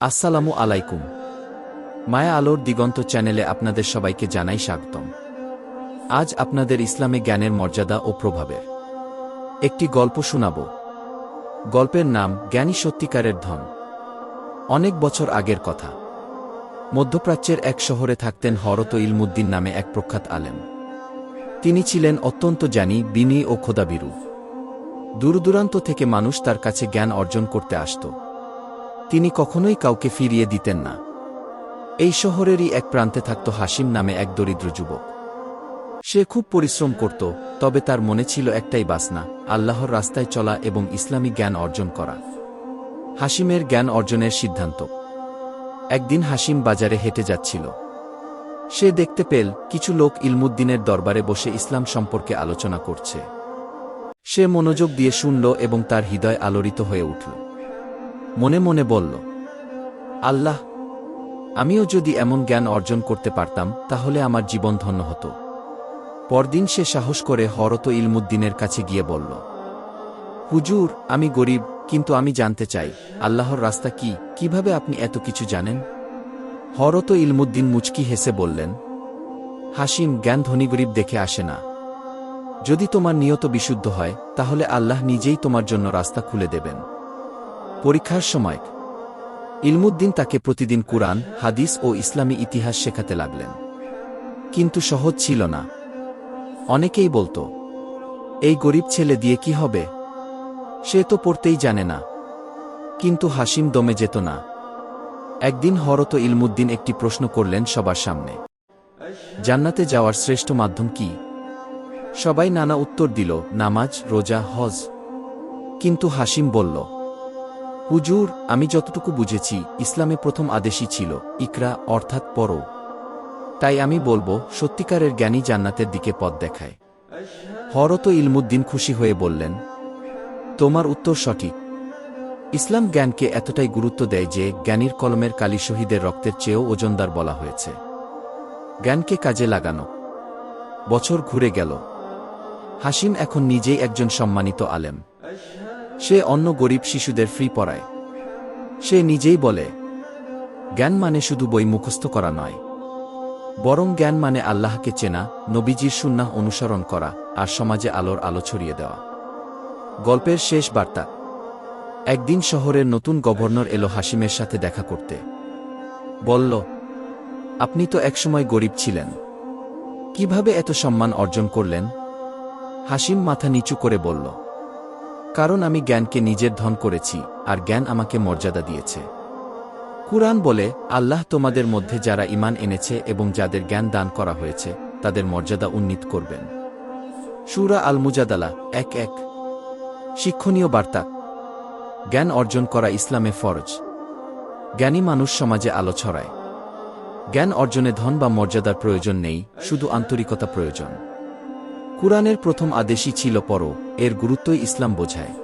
আসসালামু আলাইকুম। মায়া আলোর দিগন্ত চ্যানেলে আপনাদের সবাইকে জানাই স্বাগতম। আজ আপনাদের ইসলামে জ্ঞানের মর্যাদা ও প্রভাবের একটি গল্প শোনাব। গল্পের নাম জ্ঞানী সত্যিকারের ধন। অনেক বছর আগের কথা। মধ্যপ্রাচ্যের এক শহরে থাকতেন হরত ইলমুদ্দিন নামে এক প্রখ্যাত আলেম। তিনি ছিলেন অত্যন্ত জ্ঞানী বিনী ও খোদাবিরু দূরদূরান্ত থেকে মানুষ তার কাছে জ্ঞান অর্জন করতে আসত। তিনি কখনোই কাউকে ফিরিয়ে দিতেন না। এই শহরেরই এক প্রান্তে থাকত হাসিম নামে এক দরিদ্র যুবক। সে খুব পরিশ্রম করত, তবে তার মনে ছিল একটাই বাসনা, আল্লাহর রাস্তায় চলা এবং ইসলামী জ্ঞান অর্জন করা। হাসিমের জ্ঞান অর্জনের সিদ্ধান্ত। একদিন হাসিম বাজারে হেঁটে যাচ্ছিল। সে দেখতে পেল, কিছু লোক ইলমুদ্দিনের দরবারে বসে ইসলাম সম্পর্কে আলোচনা করছে। সে মনোযোগ দিয়ে শুনল এবং তার হৃদয় আলোড়িত হয়ে উঠল। মনে মনে বলল, আল্লাহ, আমিও যদি এমন জ্ঞান অর্জন করতে পারতাম, তাহলে আমার জীবন ধন্য হতো। পরদিন সে সাহস করে হরত ইলমুদ্দিনের কাছে গিয়ে বলল, হুজুর, আমি গরিব, কিন্তু আমি জানতে চাই, আল্লাহর রাস্তা কি? কীভাবে আপনি এত কিছু জানেন? হরত ইলমুদ্দিন মুচকি হেসে বললেন, হাসিম, জ্ঞান ধনী গরিব দেখে আসে না। যদি তোমার নিয়ত বিশুদ্ধ হয়, তাহলে আল্লাহ নিজেই তোমার জন্য রাস্তা খুলে দেবেন। পরীক্ষার সময় ইলমুদ্দিন তাকে প্রতিদিন কুরআন, হাদিস ও ইসলামী ইতিহাস শেখাতে লাগলেন। কিন্তু সহজ ছিল না। অনেকেই বলতো, এই গরিব ছেলে দিয়ে কি হবে? সে তো পড়তেই জানে না। কিন্তু হাসিম দমে যেত না। একদিন হরত ইলমুদ্দিন একটি প্রশ্ন করলেন সবার সামনে, জান্নাতে যাওয়ার শ্রেষ্ঠ মাধ্যম কি? সবাই নানা উত্তর দিল, নামাজ, রোজা, হজ। কিন্তু হাসিম বলল হুজুর, আমি যতটুকু বুঝেছি, ইসলামে প্রথম আদেশই ছিল, ইকরা, অর্থাৎ পড়ো। তাই আমি বলব, সত্যিকারের জ্ঞানী জান্নাতের দিকে পথ দেখায়। হরত ইলমুদ্দিন খুশি হয়ে বললেন, তোমার উত্তর সঠিক। ইসলাম জ্ঞানকে এতটাই গুরুত্ব দেয় যে, জ্ঞানীর কলমের কালী শহীদের রক্তের চেয়েও ওজনদার বলা হয়েছে। জ্ঞানকে কাজে লাগানো। বছর ঘুরে গেল। হাসিম এখন নিজেই একজন সম্মানিত আলেম। সে অন্য গরিব শিশুদের ফ্রি পড়ায়। সে নিজেই বলে, জ্ঞান মানে শুধু বই মুখস্থ করা নয়। বরং জ্ঞান মানে আল্লাহকে চেনা, নবীজির সুন্নাহ অনুসরণ করা, আর সমাজে আলোর আলো ছড়িয়ে দেওয়া। গল্পের শেষ বার্তা। একদিন শহরের নতুন গভর্নর এলো হাসিমের সাথে দেখা করতে। বলল, আপনি তো একসময় গরিব ছিলেন। কীভাবে এত সম্মান অর্জন করলেন? হাসিম মাথা নিচু করে বলল কারণ আমি জ্ঞানকে নিজের ধন করেছি, আর জ্ঞান আমাকে মর্যাদা দিয়েছে। কুরআন বলে, আল্লাহ তোমাদের মধ্যে যারা ইমান এনেছে এবং যাদের জ্ঞান দান করা হয়েছে, তাদের মর্যাদা উন্নীত করবেন। সুরা আল মুজাদালা এক এক। শিক্ষণীয় বার্তা। জ্ঞান অর্জন করা ইসলামে ফরজ। জ্ঞানী মানুষ সমাজে আলো ছড়ায়। জ্ঞান অর্জনে ধন বা মর্যাদার প্রয়োজন নেই, শুধু আন্তরিকতা প্রয়োজন। কুরআনের প্রথম আদেশই ছিল পর এর গুরুত্বই ইসলাম বোঝায়।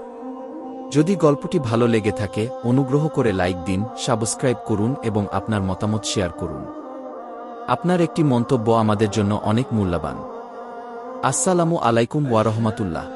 যদি গল্পটি ভালো লেগে থাকে, অনুগ্রহ করে লাইক দিন, সাবস্ক্রাইব করুন এবং আপনার মতামত শেয়ার করুন। আপনার একটি মন্তব্য আমাদের জন্য অনেক মূল্যবান। আসসালামু আলাইকুম ওয়ারহমাতুল্লাহ